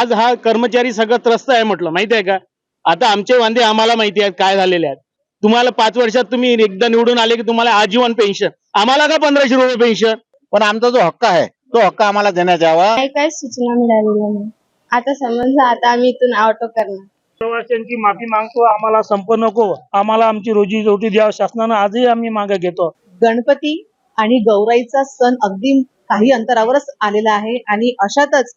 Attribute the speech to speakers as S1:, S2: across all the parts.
S1: आज हा कर्मचारी सगळं त्रस्त आहे म्हटलं. माहिती आहे का? आता आमचे वांदे आम्हाला माहिती आहेत काय झालेले आहेत. तुम्हाला पाच वर्षात तुम्ही एकदा निवडून आले की तुम्हाला आजीवन पेन्शन आम्हाला का पंधराशे रुपये पेन्शन
S2: पण आमचा जो हक्क आहे तो हक्क आम्हाला देण्यात यावा.
S3: काही काही सूचना मिळालेल्या नाही. आता समजा आता आम्ही इथून ऑटो करणार.
S4: प्रवाशांची माफी मागतो आम्हाला संप नको. आम्हाला आमची रोजी रोटी द्यावं शासनानं आजही आम्ही मागे घेतो.
S5: गणपती आणि गौराईचा सण अगदी काही अंतरावरच आलेला आहे आणि अशातच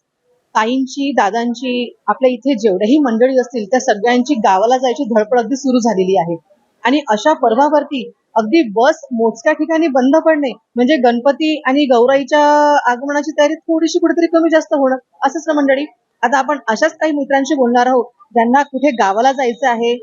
S5: ताईंची दादांची आपल्या इथे जेवढ्याही मंडळी असतील त्या सगळ्यांची गावाला जायची धडपड अगदी सुरू झालेली आहे. आणि अशा पर्वावरती अगदी बस मोजक्या ठिकाणी बंद पडणे म्हणजे गणपती आणि गौराईच्या आगमनाची तयारी थोडीशी कुठेतरी कमी जास्त होणं असंच ना मंडळी? आता आपण अशाच काही मित्रांशी बोलणार आहोत ज्यांना कुठे गावाला जायचं आहे.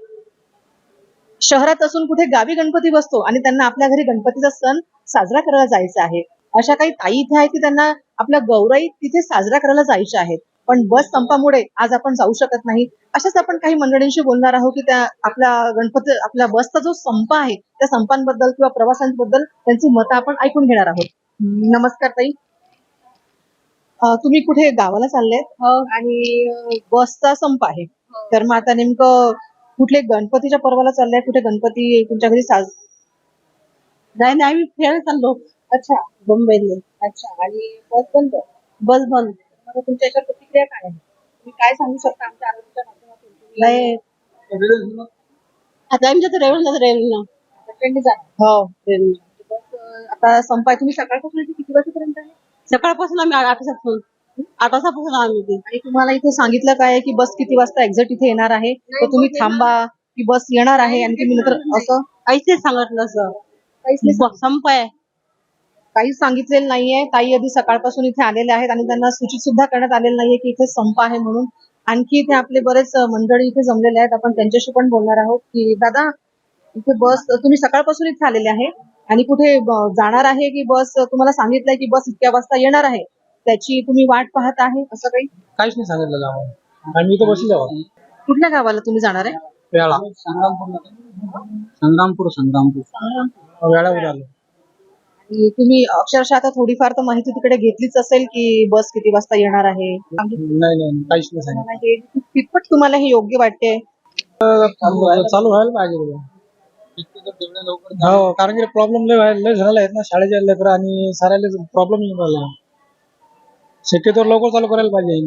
S5: शहरात असून कुठे गावी गणपती बसतो आणि त्यांना आपल्या घरी गणपतीचा सण साजरा करायला जायचा आहे. अशा काही ताई इथे आहेत की त्यांना आपल्या गौराई तिथे साजरा करायला जायच्या आहेत. पण बस संपामुळे आज आपण जाऊ शकत नाही. अशाच आपण काही मंडळींशी बोलणार आहोत की त्या आपल्या गणपती आपल्या बसचा जो संप आहे त्या संपांबद्दल किंवा प्रवासांबद्दल त्यांची मतं आपण ऐकून घेणार आहोत. नमस्कार ताई. तुम्ही कुठे गावाला चाललेत? आणि अं, बसचा संप आहे. तर मग आता नेमकं कुठले गणपतीच्या पर्वाला चाललंय कुठे गणपती तुमच्या घरी साज नाही नाही आम्ही फिरायला चाललो. अच्छा मुंबईले अच्छा आणि बस बंद? बस बंद. मग तुमच्या याच्यावर प्रतिक्रिया काय आहे? तुम्ही काय सांगू शकता आमच्या आरोग्याच्या माध्यमातून? नाही. आता आमच्या तर रेल्वे रेल्वे ट्रेनने जा हो ट्रेन बस अं, आता संपाय तुम्ही सकाळपासून इथे किती वाजेपर्यंत आहे? सकाळपासून आम्ही आठ वाजतापासून. आठ वाजतापासून आम्ही इथे. आणि तुम्हाला इथे सांगितलं काय आहे की बस किती वाजता एक्झॅक्ट इथे येणार आहे? तर तुम्ही थांबा की बस येणार आहे आणि तुम्ही नंतर असं काहीच नाही सांगितलं असं. काहीच नाही संप आहे काहीच सांगितलेलं नाहीये. ताई आधी सकाळपासून इथे आलेले आहेत आणि त्यांना सूचित सुद्धा करण्यात आलेलं नाहीये की इथे संप आहे म्हणून. आणखी इथे आपले बरेच मंडळी इथे जमलेले आहेत. आपण त्यांच्याशी पण बोलणार आहोत की दादा इथे बस तुम्ही सकाळपासून इथे आलेले आहे आणि कुठे जाणार आहे की बस? तुम्हाला सांगितलंय की बस इतक्या वाजता येणार आहे. त्याची तुम्ही वाट पाहत आहे? असं काही?
S4: काहीच नाही सांगितलं आम्हाला आणि मी तर बसली जावा
S5: कुठल्या गावाला तुम्ही जाणार आहे?
S4: वेळा संग्रामपूर संग्रामपूर. वेळावर आलो
S5: तुम्ही अक्षरशः आता थोडीफार तर माहिती तिकडे घेतलीच असेल की बस किती वाजता येणार आहे
S4: नाही नाही काहीच नाही सांगितलं
S5: हे कितपत तुम्हाला हे योग्य वाटते
S4: चालू व्हायला चालू व्हायला पाहिजे. हो कारण की प्रॉब्लेम लय व्हायला लय झालेला आहेत ना शाळेच्या लेकर आणि साऱ्याला प्रॉब्लेम येऊन राहिला शक्यतो लवकर चालू करायला पाहिजे.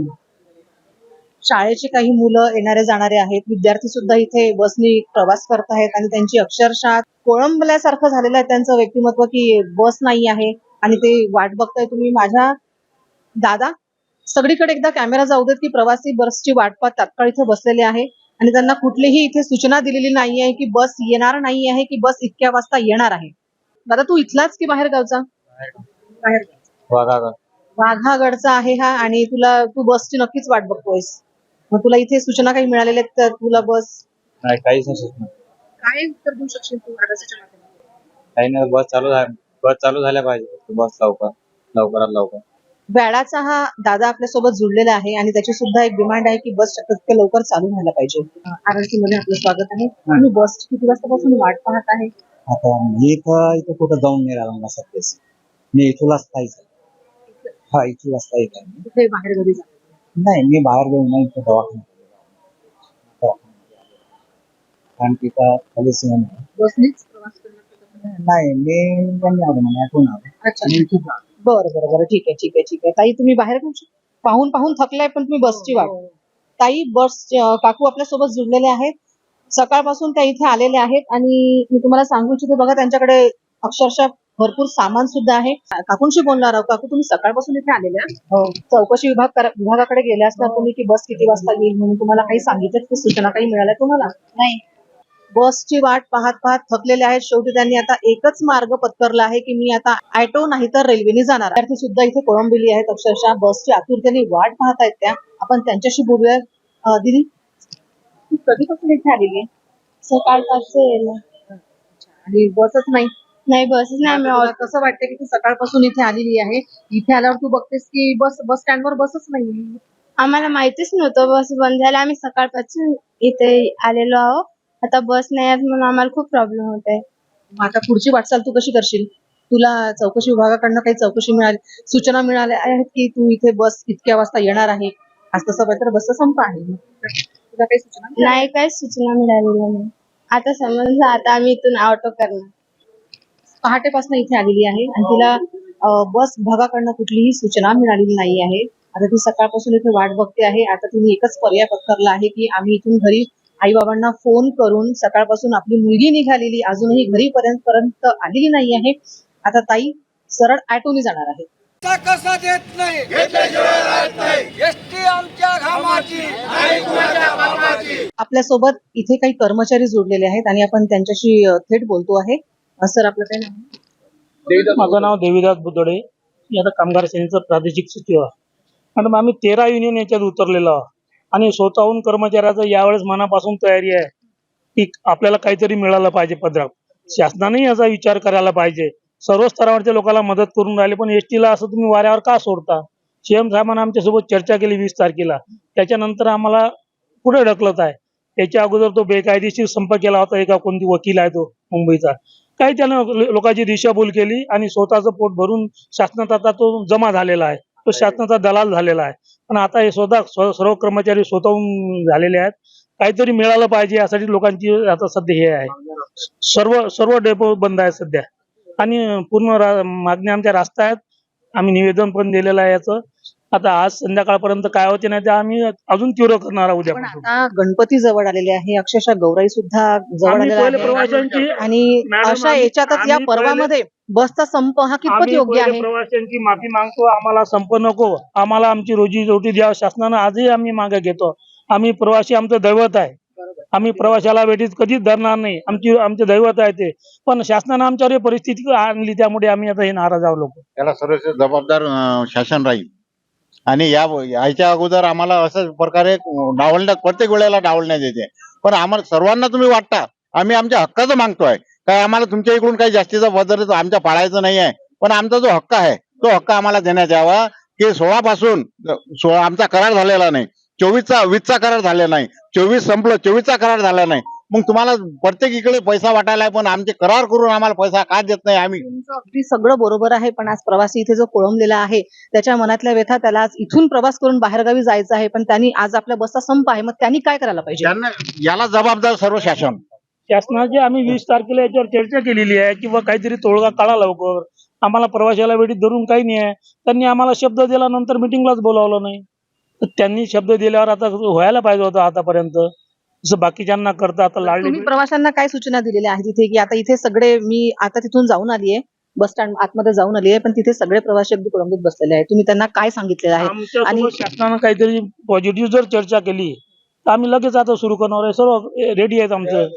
S5: शाळेची काही मुलं येणारे जाणारे आहेत. विद्यार्थी सुद्धा इथे बसनी प्रवास करत आहेत आणि त्यांची अक्षरशः कोळंबल्यासारखं झालेलं आहे त्यांचं व्यक्तिमत्व की बस नाही आहे आणि ते वाट बघताय तुम्ही. माझ्या दादा सगळीकडे एकदा कॅमेरा जाऊ देत की प्रवासी बसची वाट पाहत तात्काळ इथे बसलेले आहे आणि त्यांना कुठलीही इथे सूचना दिलेली नाही आहे की बस येणार नाही आहे की बस इतक्या वाजता येणार आहे. दादा तू इथलाच की बाहेर गावचा बाहेर वाघागडचा आहे हा आणि तुला तू बसची नक्कीच वाट बघतोयस. मग तुला इथे सूचना काही मिळालेल्या आहेत तर तुला बस?
S2: नाही काहीच नाही सुचणार.
S5: काय उत्तर देऊ शकशील तू
S2: काही नाही बस चालू झाल्या बस चालू झाल्या पाहिजे. बस लवकर लवकरात लवकर.
S5: वेळाचा हा दादा आपल्यासोबत जुळलेला आहे आणि त्याची सुद्धा एक डिमांड आहे की बस शक्य तितक्या लवकर चालू व्हायला पाहिजे. आरएलसी मध्ये आपलं स्वागत आहे. तुम्ही बस किती वाजतापासून वाट पाहत आहे?
S6: आता मी इथं इथं कुठं जाऊन नाही राहिला मला सध्याच. मी स्थायिक आहे हा आहे मी.
S5: कुठे बाहेर घरी जा.
S6: नाही मी बाहेर गेलो नाही इथं दवाखान्यात. कारण खाली आहे.
S5: बसनीच प्रवास करण्याचा
S6: नाही मी यांनी आलो म्हणे आठवून आलो.
S5: अच्छा. बरं बरं बरं. ठीक आहे ठीक आहे ठीक आहे. ताई तुम्ही बाहेर? पाहून पाहून थकलाय पण तुम्ही बसची वाट. ताई बस काकू आपल्यासोबत जुळलेले आहेत. सकाळपासून त्या इथे आलेल्या आहेत आणि मी तुम्हाला सांगू इच्छिते बघा त्यांच्याकडे अक्षरशः भरपूर सामान सुद्धा आहे. काकूंशी बोलणार आहोत. काकू तुम्ही सकाळपासून इथे आलेले आहात? हो. चौकशी विभाग विभागाकडे गेले असणार तुम्ही की बस किती वाजता येईल म्हणून तुम्हाला काही सांगितलं की सूचना काही मिळाल्या तुम्हाला? नाही. बसची वाट पाहत पाहत थकलेले आहेत. शेवटी त्यांनी आता एकच मार्ग पत्करला आहे की मी आता ऑटो नाही तर रेल्वेने जाणार. विद्यार्थी सुद्धा इथे कोळंबिली आहेत. अक्षरशः बसची आतुरतेने वाट पाहत आहेत त्या. आपण त्यांच्याशी बोलूया. दीदी? कधीपासून इथे आलेली आहे?
S3: सकाळपासून.
S5: आणि बसच नाही.
S3: नाही बसच नाही
S5: तुला कसं वाटतं की तू सकाळपासून इथे आलेली आहे? इथे आल्यावर तू बघतेस की बस बस स्टँडवर बसच नाही
S3: आम्हाला माहितीच नव्हतं बस बंद झाल्या आम्ही सकाळपासून इथे आलेलो आहोत. आता बस नाही आहेत म्हणून आम्हाला खूप प्रॉब्लेम होत आहे.
S5: मग आता पुढची वाटचाल तू कशी करशील? तुला चौकशी विभागाकडनं काही चौकशी मिळाली सूचना मिळाल्या आहेत की तू इथे बस इतक्या वाजता येणार आहे? आज तसं पाहिजे तर बसचा संप आहे. तुला काही सूचना
S3: नाही काही सूचना मिळालेल्या नाही. आता समज आता आम्ही इथून ऑटो करणार.
S5: पहाटेपासून इथे आलेली आहे आणि तिला बस विभागाकडनं कुठलीही सूचना मिळालेली नाही आहे. आता ती सकाळपासून इथे वाट बघते आहे. आता तिने एकच पर्याय पत्करला आहे की आम्ही इथून घरी आई बाबांना फोन करून सकाळपासून आपली मुलगी निघालेली अजूनही घरी पर्यंत पर्यंत आलेली नाही आहे. आता ताई सरळ ऑटोने जाणार आहे.
S7: कसा कसा देत नाही? एसटी आमच्या घामाची.
S5: आपल्यासोबत इथे काही कर्मचारी जोडलेले आहेत आणि आपण त्यांच्याशी थेट बोलतो आहे. सर आपलं काय नाव?
S4: माझं नाव देवीदास बुदडे मी आता कामगार सेनेचा प्रादेशिक सचिव आहे. मॅडम आम्ही तेरा युनियन याच्यात उतरलेलो आहोत. आणि स्वतःहून कर्मचाऱ्याचं यावेळेस मनापासून तयारी आहे की आपल्याला काहीतरी मिळालं पाहिजे पदराव शासनानेही याचा विचार करायला पाहिजे. सर्व स्तरावरच्या लोकांना मदत करून राहिले पण एस ला असं तुम्ही वाऱ्यावर का सोडता? सीएम साहेबांना आमच्यासोबत चर्चा केली वीस तारखेला. त्याच्यानंतर आम्हाला पुढे ढकलत आहे. त्याच्या अगोदर तो बेकायदेशीर संप केला होता एका कोणती वकील आहे तो मुंबईचा. काही त्यानं लोकांची दिशाभूल केली आणि स्वतःचं पोट भरून शासनात आता तो जमा झालेला आहे. तो शासनाचा दलाल झालेला आहे. पण आता हे स्वतः स्व- सर्व कर्मचारी स्वतःहून झालेले आहेत. काहीतरी मिळालं पाहिजे यासाठी लोकांची आता सध्या हे आहे. सर्व सर्व डेपो बंद आहे सध्या. आणि पूर्ण मागण्या आमच्या रास्ता आहेत. आम्ही निवेदन पण दिलेलं आहे याचं. आता आज संध्याकाळपर्यंत काय होते नाही ते आम्ही अजून तीव्र करणार आहोत
S5: पण
S4: उद्यापासून.
S5: आता गणपती जवळ आलेले आहे अक्षरशः गौराई सुद्धा जवळ
S4: आम्ही
S5: आलेला
S4: पहिले
S5: आहे
S4: प्रवाशांची
S5: आणि
S4: मॅडम,
S5: अशा
S4: आम्ही-
S5: याच्यातच या
S4: आम्ही पहिले-
S5: पर्वामध्ये बसचा संप हा कितपत
S4: आम्ही
S5: योग्य
S4: पहिले
S5: आहे?
S4: प्रवाशांची माफी मागतो आम्हाला संप नको आम्हाला आमची रोजी रोटी द्या शासनानं आजही आम्ही मागे घेतो. आम्ही प्रवासी आमचं दैवत आहे. आम्ही प्रवाशाला वेटीत कधीच धरणार नाही आमची आमचे दैवत आहे ते. पण शासनानं आमच्यावर ही परिस्थिती आणली त्यामुळे आम्ही आता हे नाराज आहोत लोक.
S8: त्याला सर्व जबाबदार अं, शासन राहील. आणि या याच्या अगोदर आम्हाला अशाच प्रकारे डावलण्यात प्रत्येक वेळेला डावलण्यात येते पण आम्हाला सर्वांना तुम्ही वाटता आम्ही आमच्या हक्काचं मागतोय. काय आम्हाला तुमच्या इकडून काही जास्तीचा बदल आमच्या पाळायचं नाही आहे. पण आमचा जो हक्क आहे तो हक्क आम्हाला देण्यात यावा की सोळा पासून सोळा आमचा करार झालेला नाही. चोवीसचा वीसचा करार झाला नाही. चोवीस संपलं चोवीसचा करार झाला नाही. मग तुम्हाला प्रत्येक इकडे पैसा वाटायला पण आमचे करार करून आम्हाला पैसा का देत नाही आम्ही?
S5: तुमचं अगदी सगळं बरोबर आहे पण आज प्रवासी इथे जो कोळंबलेला आहे त्याच्या मनातल्या व्यथा त्याला आज इथून प्रवास करून बाहेरगावी जायचं आहे पण त्यांनी आज आपल्या बसचा संप आहे मग त्यांनी काय करायला पाहिजे?
S8: त्यांना याला जबाबदार सर्व शासन.
S4: शासनाची आम्ही वीस तारखेला याच्यावर चर्चा केलेली आहे किंवा काहीतरी तोडगा काढा लवकर. आम्हाला प्रवाशाला वेळीत धरून काही नाही आहे. त्यांनी आम्हाला शब्द दिला नंतर मिटिंगलाच बोलावलं नाही. तर त्यांनी शब्द दिल्यावर आता व्हायला पाहिजे होतं आतापर्यंत. जसं बाकीच्यांना करता आता लाडली
S5: तुम्ही प्रवाशांना काय सूचना दिलेल्या आहेत तिथे की आता इथे सगळे मी आता तिथून जाऊन आली आहे बस स्टँड आतमध्ये जाऊन आली आहे पण तिथे सगळे प्रवासी अगदी कोळंबीत बसलेले आहेत. तुम्ही त्यांना काय सांगितलेलं आहे? आणि-
S4: शासनानं काहीतरी पॉझिटिव्ह जर चर्चा केली तर आम्ही लगेच आता सुरू करणार आहे. सर्व रेडी आहेत आमचं.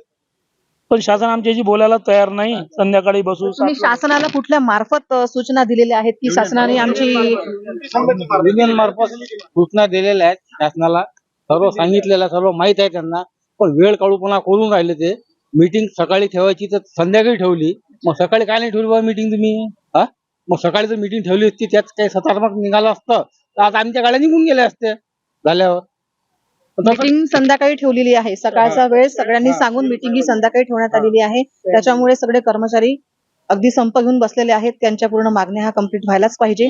S4: पण शासन आमच्याशी बोलायला तयार नाही. संध्याकाळी बसू
S5: तुम्ही शासनाला कुठल्या मार्फत अ, सूचना दिलेल्या आहेत की शासनाने आमची
S6: युनियन मार्फत सूचना दिलेल्या आहेत शासनाला. सर्व सांगितलेलं आहे, सर्व माहीत आहे त्यांना. पण वेळ काढूपणा करून राहिले ते. मीटिंग सकाळी ठेवायची तर संध्याकाळी ठेवली. मग सकाळी काय नाही ठेवली बा मीटिंग तुम्ही? हा? मग सकाळी जर मीटिंग ठेवली असती त्यात काही सकारात्मक निघालं असतं तर आता आमच्या गाड्या निघून गेल्या असत्या झाल्यावर.
S5: मीटिंग संध्याकाळी ठेवलेली आहे. सकाळचा वेळ सगळ्यांनी सांगून मीटिंग ही संध्याकाळी ठेवण्यात आलेली आहे. त्याच्यामुळे सगळे कर्मचारी अगदी संप घेऊन बसलेले आहेत. त्यांच्या पूर्ण मागण्या हा कंप्लीट व्हायलाच पाहिजे.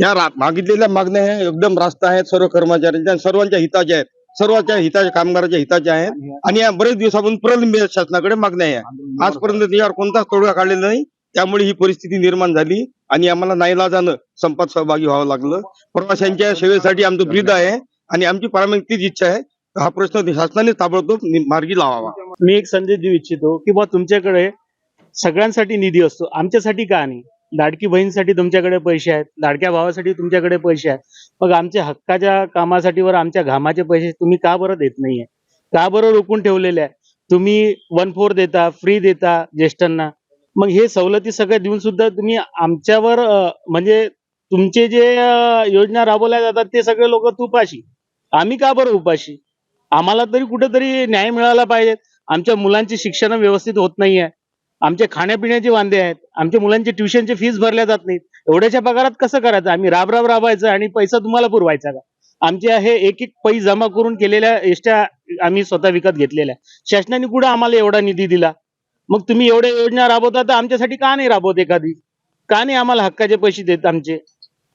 S9: या मागितलेल्या मागण्या ह्या एकदम रास्त आहेत. सर्व कर्मचाऱ्यांच्या सर्वांच्या हिताच्या आहेत. सर्वांच्या हिताच्या कामगाराच्या हिताच्या आहेत. आणि या बरेच दिवसापासून प्रलंबित शासनाकडे मागण्या आहे आजपर्यंत त्याच्यावर कोणताच तोडगा काढलेला नाही. त्यामुळे ही परिस्थिती निर्माण झाली. आणि आम्हाला नाईलाजानं संपात सहभागी व्हावं लागलं. प्रवाशांच्या सेवेसाठी आमचं ब्रीद आहे. आणि आमची प्रामाणिक तीच इच्छा आहे. हा प्रश्न शासनाने ताबडतोब मार्गी लावावा.
S1: मी एक संदेश देऊ इच्छितो की बा तुमच्याकडे सगळ्यांसाठी निधी असतो. आमच्यासाठी का नाही? लाडकी बहीणसाठी तुमच्याकडे पैसे आहेत. लाडक्या भावासाठी तुमच्याकडे पैसे आहेत. मग आमच्या हक्काच्या कामासाठी वर आमच्या घामाचे पैसे तुम्ही का बरं देत नाहीये? का बरं रोखून ठेवलेले आहे तुम्ही वन फोर देता फ्री देता ज्येष्ठांना. मग हे सवलती सगळ्या देऊन सुद्धा तुम्ही आमच्यावर म्हणजे तुमचे जे योजना राबवल्या जातात ते सगळे लोक तुपाशी. आम्ही का बरं उपाशी? आम्हाला तरी कुठेतरी न्याय मिळाला पाहिजे. आमच्या मुलांची शिक्षण व्यवस्थित होत नाहीये. आमचे खाण्यापिण्याचे वांदे आहेत. आमच्या मुलांचे ट्युशनची फीस भरल्या जात नाहीत. एवढ्याच्या पगारात कसं करायचं? आम्ही राबराब राबायचं आणि पैसा तुम्हाला पुरवायचा का? आमचे हे एक एक पै जमा करून केलेल्या एसट्या आम्ही स्वतः विकत घेतलेल्या. शासनाने कुठं आम्हाला एवढा निधी दिला? मग तुम्ही एवढ्या योजना राबवता तर आमच्यासाठी का नाही राबवत एखादी? का नाही आम्हाला हक्काचे पैसे देत आमचे?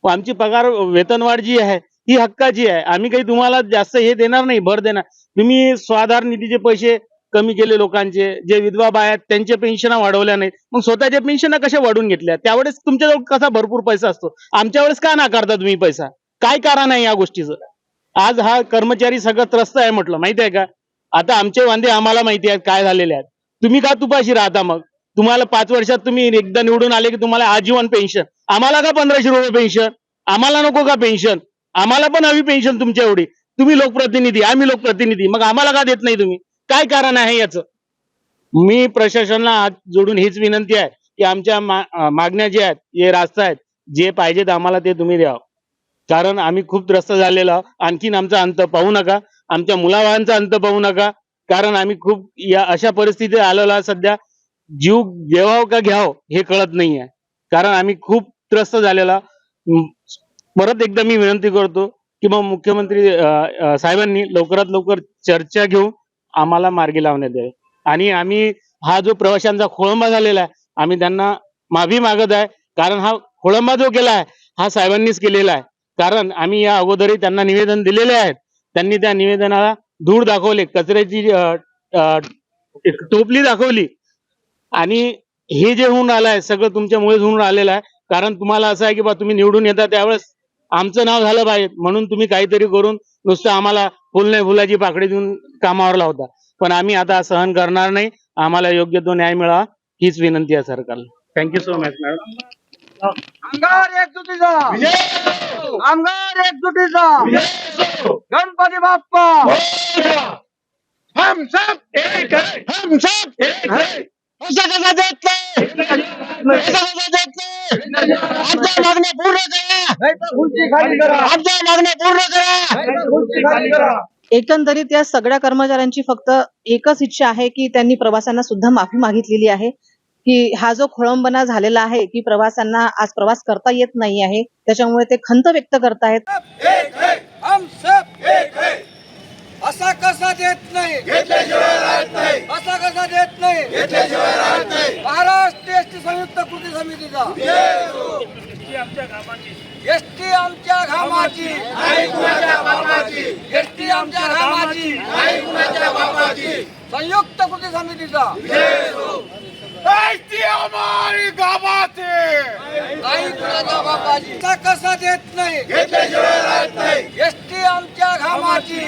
S1: आमची पगार वेतनवाढ जी आहे ही हक्काची आहे. आम्ही काही तुम्हाला जास्त हे देणार नाही भर देणार. तुम्ही स्वाधार निधीचे पैसे कमी केले लोकांचे जे विधवा बाया आहेत त्यांचे पेन्शन वाढवल्या नाहीत. मग स्वतःच्या पेन्शन कशा वाढवून घेतल्या? त्यावेळेस तुमच्याजवळ कसा भरपूर पैसा असतो? आमच्या वेळेस का नाकारता तुम्ही पैसा? काय कारण आहे या गोष्टीचं? आज हा कर्मचारी सगळं त्रस्त आहे म्हटलं माहिती आहे का? आता आमचे वांदे आम्हाला माहिती आहेत काय झालेले आहेत. तुम्ही का तुपाशी राहता मग? तुम्हाला पाच वर्षात तुम्ही एकदा निवडून आले की तुम्हाला आजीवन पेन्शन आम्हाला का पंधराशे रुपये पेन्शन आम्हाला नको का पेन्शन आम्हाला पण हवी पेन्शन तुमच्या एवढी. तुम्ही लोकप्रतिनिधी आम्ही लोकप्रतिनिधी. मग आम्हाला का देत नाही तुम्ही? काय कारण आहे याचं? मी प्रशासनाला हात जोडून हीच विनंती आहे की आमच्या मागण्या ज्या आहेत जे रास्ता आहेत जे पाहिजेत आम्हाला ते तुम्ही द्या. कारण आम्ही खूप त्रस्त झालेलो आहोत. आणखीन आमचा अंत पाहू नका. आमच्या मुलाबाळांचा अंत पाहू नका. कारण आम्ही खूप या अशा परिस्थितीत आलेलो आहे सध्या. जीव घेवाव का घ्याव हे कळत नाही आहे कारण आम्ही खूप त्रस्त झालेला परत एकदा मी विनंती करतो की मग मुख्यमंत्री साहेबांनी लवकरात लवकर चर्चा घेऊन आम्हाला मार्गी लावण्यात यावे. आणि आम्ही हा जो प्रवाशांचा खोळंबा झालेला आहे आम्ही त्यांना माफी मागत आहे. कारण हा खोळंबा जो केला आहे हा साहेबांनीच केलेला आहे. कारण आम्ही या अगोदरही त्यांना निवेदन दिलेले आहेत. त्यांनी त्या निवेदनाला धूळ दाखवले कचऱ्याची टोपली दाखवली. आणि हे जे होऊन राहिलं आहे सगळं तुमच्यामुळेच होऊन राहिलेलं आहे. कारण तुम्हाला असं आहे की बा तुम्ही निवडून येता त्यावेळेस आमचं नाव झालं पाहिजे. म्हणून तुम्ही काहीतरी करून नुसतं आम्हाला फुल नाही फुलाची पाकडी देऊन कामावर लावता पण आम्ही आता सहन करणार नाही. आम्हाला योग्य तो न्याय मिळावा हीच विनंती आहे सरकारला. थँक्यू सो मच मॅडम
S7: कामगार एकजुटीचा! कामगार एकजुटीचा! गणपती बाप्पा! हम सब एक है! हम सब एक है! असं कसं देत नाही असं कसं देत नाही आमच्या मागण्या पूर्ण करा! आमच्या मागण्या पूर्ण करा
S5: एकंदरीत या सगळ्या कर्मचाऱ्यांची फक्त एकच इच्छा आहे की त्यांनी प्रवाशांना सुद्धा माफी मागितलेली आहे की हा जो खोळंबना झालेला आहे की प्रवाशांना आज प्रवास करता येत नाही आहे त्याच्यामुळे ते खंत व्यक्त करतायत
S7: एक है. हम सब एक है. असा कसा देत नाही? असा कसा देत नाही? महाराष्ट्र संयुक्त कृती समितीचा. एसटी आमच्या घामाची एसटी आमच्या घामाची संयुक्त कृती समितीचा. एसटी हमारी गावाची नाही कुणाच्या बापाची. कसा देत नाही? एसटी आमच्या घामाची